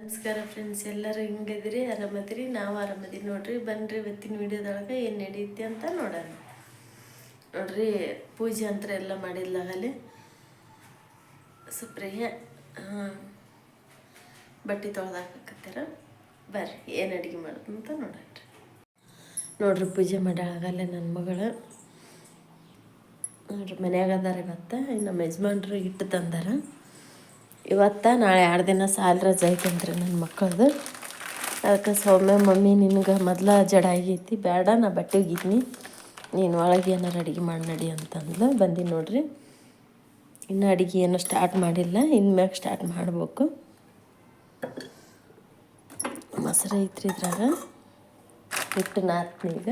ನಮಸ್ಕಾರ ಫ್ರೆಂಡ್ಸ್ ಎಲ್ಲರೂ ಹಿಂಗದಿರಿ ಆರಾಮದಿರಿ? ನಾವು ಆರಾಮದಿರಿ ನೋಡ್ರಿ, ಬನ್ರಿ ಇವತ್ತಿನ ವಿಡಿಯೋದೊಳಗೆ ಏನು ನಡೆಯುತ್ತೆ ಅಂತ ನೋಡೋಣ. ನೋಡ್ರಿ, ಪೂಜೆ ಅಂತ ಎಲ್ಲ ಮಾಡಿಲ್ಲಾಗಲಿ ಸುಪ್ರಿಯ ಬಟ್ಟೆ ತೊಳೆದಾಕತ್ತಾರ ಬರ್ರಿ, ಏನು ಅಡುಗೆ ಮಾಡೋದು ಅಂತ ನೋಡೋಣ ನೋಡ್ರಿ, ಪೂಜೆ ಮಾಡಾಗಲ್ಲ ನನ್ನ ಮಗಳು. ನೋಡ್ರಿ, ಮನ್ಯಾಗ ಅದಾರ ಇವತ್ತು. ನಮ್ಮ ಯಜಮಾನ್ರು ಇಟ್ಟು ತಂದಾರ. ಇವತ್ತು ನಾಳೆ ಎರಡು ದಿನ ಸಾಲ ರಜೆ ಐತಂತ್ರಿ ನನ್ನ ಮಕ್ಕಳದು. ಅದಕ್ಕೆ ಸೌಮ್ಯ, ಮಮ್ಮಿ, ನಿನಗೆ ಮೊದ್ಲು ಜಡ ಆಗೈತಿ. ಬೇಡ ನಾ ಬಟ್ಟೆ ಒಗಿತೀನಿ. ನೀನು ಒಳಗೆ ಏನಾರು ಅಡುಗೆ ಮಾಡಿ ನಡಿ ಅಂತಂದ್ಲು ಬಂದೀನಿ ನೋಡ್ರಿ. ಇನ್ನು ಅಡುಗೆ ಏನೂ ಸ್ಟಾರ್ಟ್ ಮಾಡಿಲ್ಲ. ಇನ್ಮ್ಯಾಗ ಸ್ಟಾರ್ಟ್ ಮಾಡಬೇಕು. ಮೊಸರು ಐತ್ರಿ ಇದ್ರಾಗ. ಹಿಟ್ಟು ನಾತ್ನೀಗ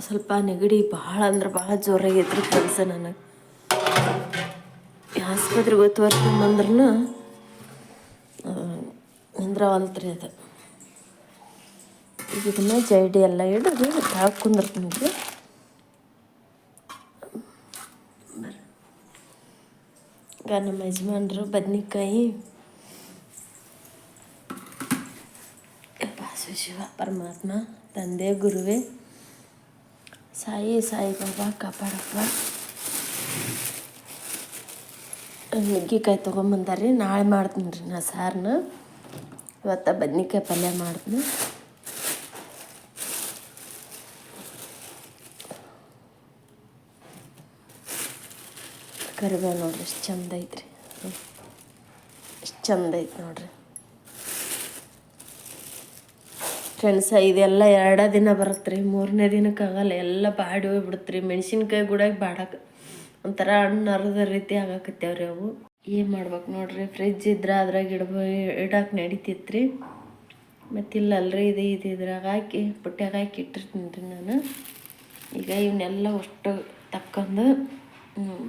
ಸ್ವಲ್ಪ ನೆಗಡಿ ಭಾಳ ಅಂದ್ರೆ ಭಾಳ ಜೋರಾಗೈತ್ರಿ ಕೆಲಸ ನನಗೆ. ಆಸ್ಪತ್ರೆಗೆ ಗೊತ್ತು ತೋರ್ಸ್ಕೊಂಬಂದ್ರೂ ನಿಂದ್ರವಲ್ತ್ರಿ ಅದು. ಇದನ್ನ ಜೈಡಿ ಎಲ್ಲ ಹಿಡಿದು ತಾವು ಕುಂದಿರ್ತೀನಿ ಈಗ. ನಮ್ಮ ಯಜಮಾನ್ರು ಬದ್ನಿಕಾಯಿ ಶಿವ ಪರಮಾತ್ಮ, ತಂದೆ, ಗುರುವೇ, ಸಾಯಿ ಸಾಯಿ ಬಾಬಾ ಕಾಪಾಡಪ್ಪ. ನುಗ್ಗಿಕಾಯಿ ತೊಗೊಂಬಂದಾರ್ರಿ ನಾಳೆ ಮಾಡ್ತೀನಿ ರೀ ನಾ ಸಾರನ್ನ ಇವತ್ತು ಬದ್ನಿಕಾಯಿ ಪಲ್ಯ ಮಾಡ್ತೀನಿ ಕರಿಬೇವು ನೋಡ್ರಿ ಎಷ್ಟು ಚಂದ ಐತ್ರಿ ಎಷ್ಟು ಚಂದ ಐತೆ ನೋಡ್ರಿ ಫ್ರೆಂಡ್ಸ ಇದೆಲ್ಲ ಎರಡೇ ದಿನ ಬರುತ್ತೆ ರೀ ಮೂರನೇ ದಿನಕ್ಕೆ ಆಗಲ್ಲ ಎಲ್ಲ ಬಾಡಿ ಹೋಗ್ಬಿಡುತ್ತೆ ರೀ ಮೆಣಸಿನ್ಕಾಯಿ ಗುಡಾಗಿ ಬಾಡಕ್ಕೆ ಒಂಥರ ಹಣ್ಣು ಅರ್ಧ ರೀತಿ ಆಗಾಕತ್ತೇವ್ರಿ ಅವು. ಏನು ಮಾಡ್ಬೇಕು ನೋಡ್ರಿ ಫ್ರಿಜ್ ಇದ್ರೆ ಅದ್ರಾಗ ಇಡ ಇಡಕ್ಕೆ ನಡಿತಿತ್ತು ರೀ ಮತ್ತಿಲ್ಲ ಅಲ್ರಿ, ಇದು ಇದು ಇದ್ರಾಗ ಹಾಕಿ ಪುಟ್ಯಾಗ ಹಾಕಿ ಇಟ್ಟಿರ್ತೀನಿ ರೀ ನಾನು. ಈಗ ಇವನ್ನೆಲ್ಲ ಅಷ್ಟು ತಕ್ಕೊಂಡು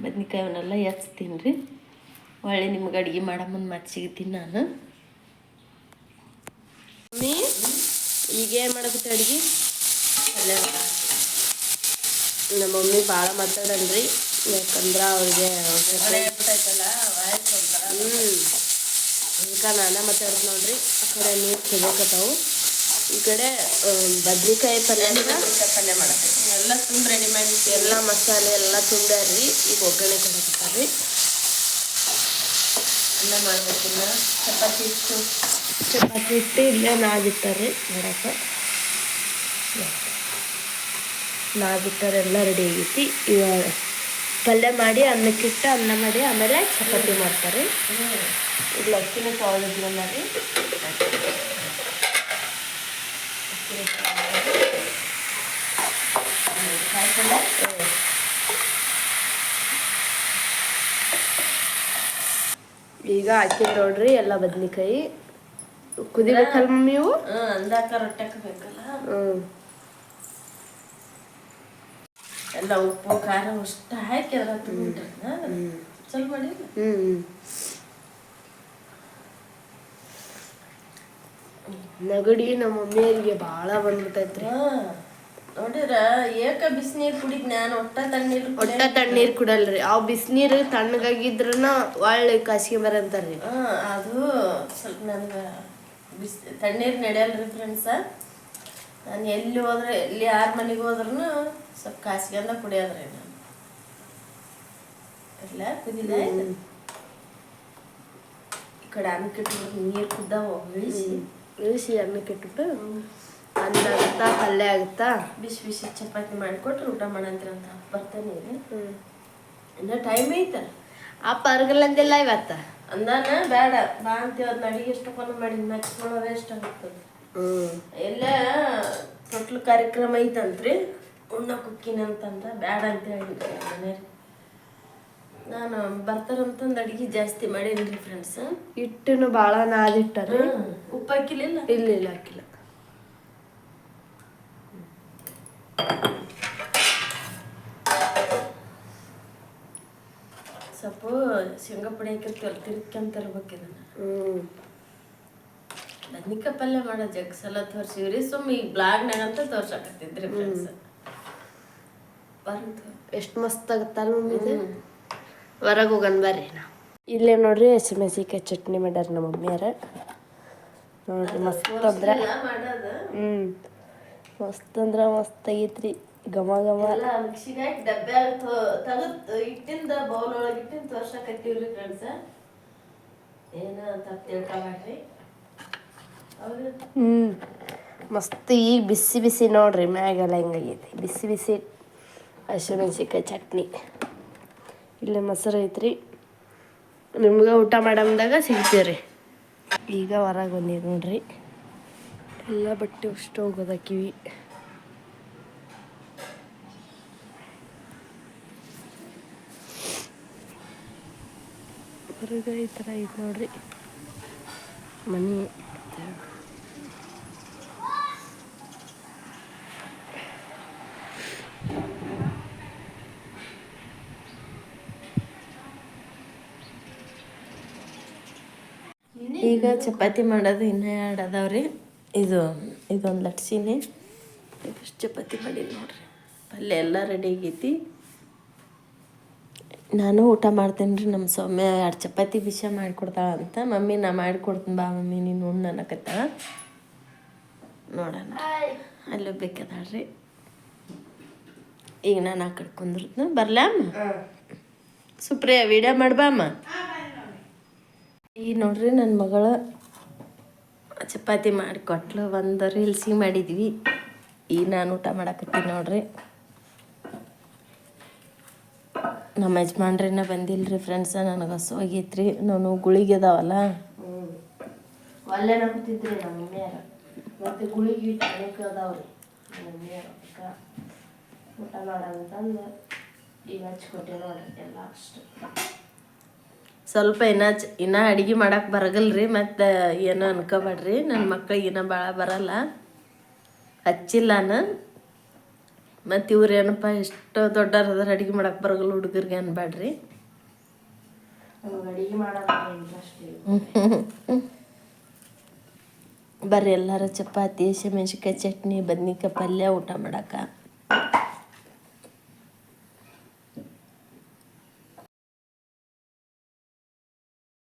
ಬದ್ನಿಕಾಯಿ ಅವನ್ನೆಲ್ಲ ಎಚ್ತೀನಿ ರೀ ಒಳ್ಳೆ ನಿಮ್ಗೆ ಅಡುಗೆ ಮಾಡಮ್ಮನ ಮತ್ತೆ ಸಿಗ್ತೀನಿ ನಾನು. ಮಮ್ಮಿ, ಈಗ ಏನು ಮಾಡಕತ್ತೆ ಅಡುಗೆ? ನಮ್ಮ ಮಮ್ಮಿ ಭಾಳ ಮಾತಾಡಲ್ರಿ. ಯಾಕಂದ್ರೆ ಅವ್ರಿಗೆ ಹ್ಞೂ ಅದಕ್ಕೆ ಮತ್ತೆ ಮಾತಾಡ್ದು ನೋಡ್ರಿ ಆ ಕಡೆ ನೀರು ಸಿಗೋಕತ್ತಾವು ಈ ಕಡೆ ಬದ್ನಿಕಾಯಿ ಪಲ್ಯ ಪಲ್ಯ ಮಾಡಕ್ಕೆ ಎಲ್ಲ ತುಂಬ ರೆಡಿಮೇಡ್ ಮಾಡಿ ಎಲ್ಲ ಮಸಾಲೆ ಎಲ್ಲ ತುಂಬ್ಯಾರ್ರಿ. ಈಗ ಒಗ್ಗರಣೆ ಕೊಡಕತ್ತಾರ್ರಿ. ಅನ್ನ ಮಾಡ್ಬೇಕಿಲ್ಲ ಚಪಾತಿ ಇಟ್ಟು ಚಪಾತಿ ಇಟ್ಟು ಇಲ್ಲೇ ನಾದಿಟ್ಟಾರ್ರಿ ನೋಡಕ್ಕೆ ನಾದಿಟ್ಟಾರೆ ಎಲ್ಲ ರೆಡಿ ಆಗೈತಿ. ಇವಾಗ ಪಲ್ಯ ಮಾಡಿ ಅನ್ನಕ್ಕಿಟ್ಟು ಅನ್ನ ಮಾಡಿ ಆಮೇಲೆ ಚಪಾತಿ ಮಾಡ್ತಾರೆ. ಇದು ಅಕ್ಕಿನ ತೊಳೆದಿದ್ರಲ್ಲ ಮಾಡಿ. ಈಗ ಹಾಕಿದ್ ನೋಡ್ರಿ ಎಲ್ಲ ಬದ್ನಿಕಾಯಿ. ಕುದಿಬೇಕಲ್ಲ ಮಮ್ಮಿ ಹ್ಞೂ ಅಂದಾಕ ರೊಟ್ಟಿ ಹಾಕಬೇಕಲ್ಲ? ಹ್ಮ್. ಎಲ್ಲ ಉಪ್ಪು ಖಾರ ಅಷ್ಟು ಹಾಕಿ ಅದ್ರ ಸ್ವಲ್ಪ ಮಾಡಿ. ನಗಡಿ ನಮ್ಮ ಮಮ್ಮಿಯರಿಗೆ ಭಾಳ ಬಂದ್ಬಿಟ್ಟೈತ್ರಿ. ನೋಡಿದ್ರ ಏಕ ಬಿಸಿನೀರ್ ಕುಡಿದ್ ನಾನು ಒಟ್ಟ ತಣ್ಣೀರು ಒಟ್ಟ ತಣ್ಣೀರ್ ಕುಡಲ್ರಿ. ಅವ್ ಬಿಸಿನೀರು ತಣ್ಣಗಾಗಿದ್ರನ ಒಳ್ಳೆ ಕಾಸಿಗೆ ಬರಂತಾರ್ರಿ ಹಾಂ ಅದು ಸ್ವಲ್ಪ ನನಗೆ ಬಿಸ್ ತಣ್ಣೀರ್ ನಡೆಯಲ್ರಿ ಫ್ರೆಂಡ್ಸ ನಾನು ಎಲ್ಲಿ ಹೋದ್ರೆ ಎಲ್ಲಿ ಯಾರ ಮನೆಗೆ ಹೋದ್ರೂ ಸ್ವಲ್ಪ ಕಾಸ್ಗೆಂದ ಕುಡಿಯೋದ್ರಿ ನಾನು. ಎಲ್ಲ ಕುದಿದ ಈ ಕಡೆ ಅನ್ನಕ್ಕಿಟ್ಟು ನೀರು ಕುದ್ದಾವ ಇಳಿಸಿ. ಇಳಿಸಿ ಅನ್ನ ಇಟ್ಬಿಟ್ಟು ಅನ್ನ ಆಗುತ್ತಾ ಪಲ್ಯ ಆಗುತ್ತಾ? ಬಿಸಿ ಬಿಸಿ ಚಪಾತಿ ಮಾಡಿಕೊಟ್ರೆ ಊಟ ಮಾಡಂತೀರ ಅಂತ ಬರ್ತಾನೆ ಇನ್ನ ಟೈಮ್ ಐತ. ಆ ಪರ್ಗಲ್ಲಂದಿಲ್ಲ ಇವತ್ತ? ಅಂದಾನ ಬೇಡ ಬಾ ಅಂತೀವಿ ಅದನ್ನ ಅಡಿಗೆ ಎಷ್ಟಕ್ಕೊಂದು ಮಾಡಿ ಆಗ್ತದೆ ಹ್ಮ್ ಎಲ್ಲ ತೊಟ್ಲು ಕಾರ್ಯಕ್ರಮ ಐತಂತ್ರಿ? ಉಣ್ಣ ಕುಕ್ಕಿನ ಅಂತಂದ್ರ ಬ್ಯಾಡ ಅಂತ ಹೇಳಿದ್ರಿ ಮನೆ ನಾನು ಬರ್ತಾರಂತಂದು ಅಡಿಗೆ ಜಾಸ್ತಿ ಮಾಡೀನಿ ಫ್ರೆಂಡ್ಸ್ ಹಿಟ್ಟನ್ನು ಭಾಳ ನಾದಿಟ್ಟಾರ? ಉಪ್ಪು ಹಾಕಿಲಿಲ್ಲ? ಇಲ್ಲ ಇಲ್ಲ ಹಾಕಿಲ್ಲ. ಸ್ವಲ್ಪ ಶೇಂಗಾ ಪುಡಿ ಹಾಕಿರ್ತೀವಲ್ಲ ತಿರ್ಕೊಂತ ಇರ್ಬೇಕು ಇದನ್ನ. ಹ್ಮ್. ಬದ್ನಿಕಾಯಿ ಪಲ್ಯ ಮಾಡೋ ಜಗ್ ಸಲ ತೋರ್ಸಿವ್ರಿ. ಸುಮ್ಮ ಈಗ ಬ್ಲಾಗ್ನಾಗ ಅಂತ ತೋರ್ಸಕತ್ತಿದ್ರಿ ಫ್ರೆಂಡ್ಸ್ ಬಂತು ಎಷ್ಟು ಮಸ್ತ್ ಆಗತ್ತಲ್ಲ ಮಮ್ಮಿದು ಹೊರಗೆ ಹೋಗನ್ ಬರ್ರಿ ನಾವು ಇಲ್ಲೇ ನೋಡ್ರಿ ಹಸಿಮೆಣಸಿಕಾಯಿ ಚಟ್ನಿ ಮಾಡ್ಯಾರ ನಮ್ಮ ಮಮ್ಮಿಯಾರ ನೋಡ್ರಿ ಮಸ್ತ್ ಅಂದ್ರೆ ಮಾಡೋದು? ಹ್ಞೂ ಮಸ್ತ್ ಅಂದ್ರೆ ಮಸ್ತ್ ಆಗೈತ್ರಿ. ಘಮ ಘಮ. ಎಲ್ಲ ಮಿಕ್ಸಿಗೆ ಹಾಕಿ ಡಬ್ಬೆ ತೆಗೆದು ಇಟ್ಟಿಂದ ಬೌಲ್ ಒಳಗೆ ಇಟ್ಟಿಂದ ತೋರ್ಸಕತ್ತೀವ್ರಿ ಫ್ರೆಂಡ್ಸ ಏನೋ ತಪ್ಪು ತಿಳ್ಕೊಬೇಡ್ರಿ ಹ್ಞೂ ಮಸ್ತ್ ಈಗ ಬಿಸಿ ಬಿಸಿ ನೋಡ್ರಿ, ಮ್ಯಾಗೆಲ್ಲ ಹೆಂಗಾಗೈತಿ. ಬಿಸಿ ಬಿಸಿ ಹಸಿಮೆಣ್ಸಿಕಾಯಿ ಚಟ್ನಿ. ಇಲ್ಲೇ ಮೊಸರು ಐತ್ರಿ. ನಿಮ್ಗೆ ಊಟ ಮಾಡಂದಾಗ ಸಿಗ್ತೀರಿ ಈಗ ಹೊರಗೆ ಬಂದಿದ್ದು ನೋಡ್ರಿ. ಎಲ್ಲ ಬಟ್ಟೆ ಅಷ್ಟು ಹೋಗೋದಾಕಿವಿ. ಹೊರಗೆ ಈ ಥರ ಐತೆ ನೋಡ್ರಿ. ಮನೆ. ಈಗ ಚಪಾತಿ ಮಾಡೋದು ಇನ್ನೂ ಎರಡು ಅದಾವ್ರಿ. ಇದು ಇದೊಂದು ಲಟ್ಸಿನಿ. ಎಷ್ಟು ಚಪಾತಿ ಮಾಡೀನಿ ನೋಡ್ರಿ. ಪಲ್ಯ ಎಲ್ಲ ರೆಡಿ ಆಗೈತಿ. ನಾನು ಊಟ ಮಾಡ್ತೇನೆ ರೀ ನಮ್ಮ ಸೌಮ್ಯ. ಎರಡು ಚಪಾತಿ ವಿಷಯ ಮಾಡಿಕೊಡ್ತಾಳ ಅಂತ. ಮಮ್ಮಿ ನಾ ಮಾಡಿಕೊಡ್ತೀನಿ ಬಾ ಮಮ್ಮಿ ನೀನು ಉಣ್ಣು ಅನ್ನಕತ್ತಾಳ ನೋಡೋಣ. ಅಲ್ಲಿ ಬೇಕದಾಳ್ರಿ. ಈಗ ನಾನು ಆ ಕಡೆ ಕುಂದಿರ್ತನ. ಸುಪ್ರಿಯಾ ಸುಪ್ರಿಯ ವಿಡಿಯೋ ಮಾಡ್ಬಾ ಈಗ ನೋಡ್ರಿ ನನ್ನ ಮಗಳ ಚಪಾತಿ ಮಾಡಿಕೊಟ್ಲು. ಒಂದು ರೀಲ್ಸಿ ಮಾಡಿದ್ವಿ. ಈಗ ನಾನು ಊಟ ಮಾಡಕತ್ತೀನಿ ನೋಡ್ರಿ. ನಮ್ಮ ಯಜಮಾನ್ರಿನ ಬಂದಿಲ್ರಿ ಫ್ರೆಂಡ್ಸ ನನಗೆ ಹಸು ಆಗೈತ್ರಿ ನಾನು ಗುಳಿಗೆ ಅದಾವಲ್ಲ. ಊಟ ಮಾಡಂತಂದು ಈಗ ಹಚ್ಕೊಟ್ಟೆ ಎಲ್ಲ ಅಷ್ಟು. ಸ್ವಲ್ಪ ಇನ್ನ ಇನ್ನ ಅಡಿಗೆ ಮಾಡಕ್ಕೆ ಬರಗಲ್ರಿ ಮತ್ತು ಏನೋ ಅನ್ಕೋಬೇಡ್ರಿ. ನನ್ನ ಮಕ್ಳಿಗೆ ಇನ್ನೂ ಭಾಳ ಬರಲ್ಲ. ಹಚ್ಚಿಲ್ಲ ನಾನು ಮತ್ತು ಇವ್ರು ಏನಪ್ಪ ಎಷ್ಟು ದೊಡ್ಡವ್ರದಾರ ಅಡಿಗೆ ಮಾಡಕ್ಕೆ ಬರಗಲ್ಲ ಹುಡುಗರಿಗೆ ಅನ್ಬೇಡ್ರಿ ಬರ್ರಿ ಎಲ್ಲರೂ ಚಪಾತಿ ಹಸಿಮೆಣ್ಸಿಕಾಯಿ ಚಟ್ನಿ ಬದ್ನಿಕಾಯಿ ಪಲ್ಯ ಊಟ ಮಾಡಕ್ಕೆ